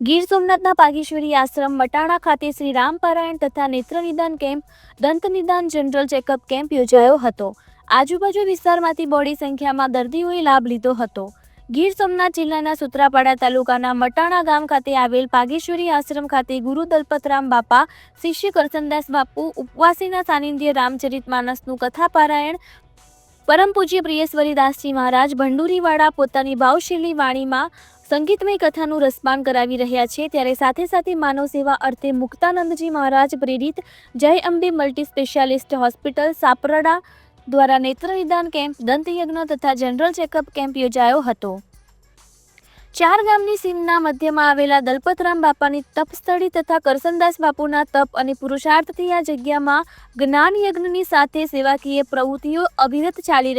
ગીર સોમનાથના પાગેશ્વરી આશ્રમ, મટાણા ખાતે શ્રી રામપારાયણ તથા નેત્ર નિદાન કેમ્પ, દંત નિદાન જનરલ ચેકઅપ કેમ્પ યોજાયો હતો. આજુબાજુ વિસ્તારમાંથી બોડી સંખ્યામાં દર્દીઓએ લાભ લીધો હતો. ગીર સોમનાથ જિલ્લાના સુત્રાપાડા તાલુકાના મટાણા ગામ ખાતે આવેલ પાગેશ્વરી આશ્રમ ખાતે ગુરુ દલપતરામ બાપા, શિષ્ય કરસનદાસ બાપુ, ઉપવાસીના સાનિધ્ય રામચરિત માનસનું કથા પારાયણ પરમ પૂજ્ય પ્રિયેશ્વરીદાસજી મહારાજ ભંડુરીવાળા પોતાની ભાવશીલી વાણીમાં સંગીતમય કથાનું રસપાન કરાવી રહ્યા છે. ત્યારે સાથે સાથે માનવ સેવા અર્થે મુક્તાનંદજી મહારાજ પ્રેરિત Jay Ambe multi specialty hospital Saparda દ્વારા નેત્ર નિદાન કેમ્પ, દંતયજ્ઞ તથા જનરલ ચેકઅપ કેમ્પ યોજાયો હતો. ચાર ગામની સીમના મધ્યમાં આવેલા દલપતરામ બાપાની તપસ્થળી તથા કરસનદાસ બાપુના તપ અને પુરુષાર્થથી આ જગ્યામાં જ્ઞાન યજ્ઞની સાથે સેવાકીય પ્રવૃત્તિઓ અવિરત ચાલી રહી